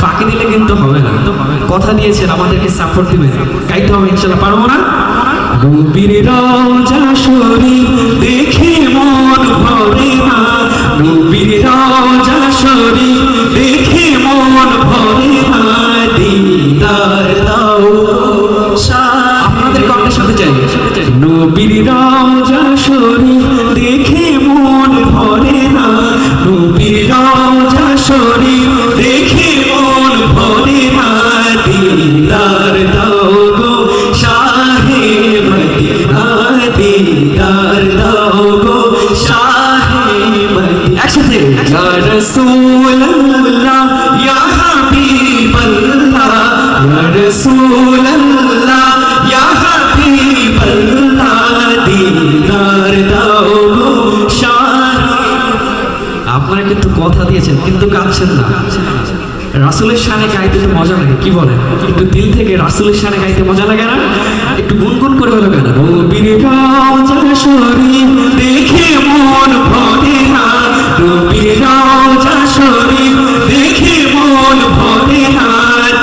ফাঁকি দিলে কিন্তু হবে না। কথা দিয়েছেন, আমাদেরকে সাপোর্ট দিবেন। গাইতে হবে ইনশাল্লাহ, পারব না? গুপির রওজা শরীফ ইয়া রাসূলুল্লাহ ইয়া হাবিবাল্লাহ ইয়া রাসূলুল্লাহ ইয়া হাবিবাল্লাহ দিদার দাও গো আপনারা কিন্তু কথা দিয়েছেন, কিন্তু গাচ্ছেন না। রাসুলের সানে গাইতে তো মজা লাগে, কি বলেন? একটু দিল থেকে রাসুলের সানে গাইতে মজা লাগে না? একটু গুনগুন করে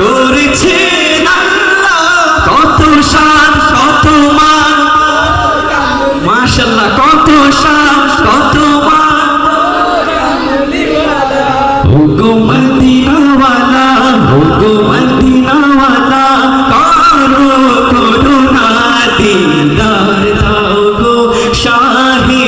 করেছে কত কত মান। মাশাআল্লাহ, কত শান কত মান। ওগো মদিনাওয়ালা ওগো মদিনাওয়ালা দাও গো শাহে।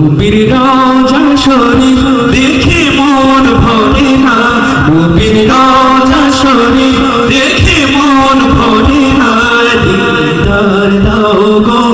নবীর রাজা শরীফ দেখে মন ভরে না। নবীর রাজা শরীফ দেখে মন ভরে না। দিদার দাও গো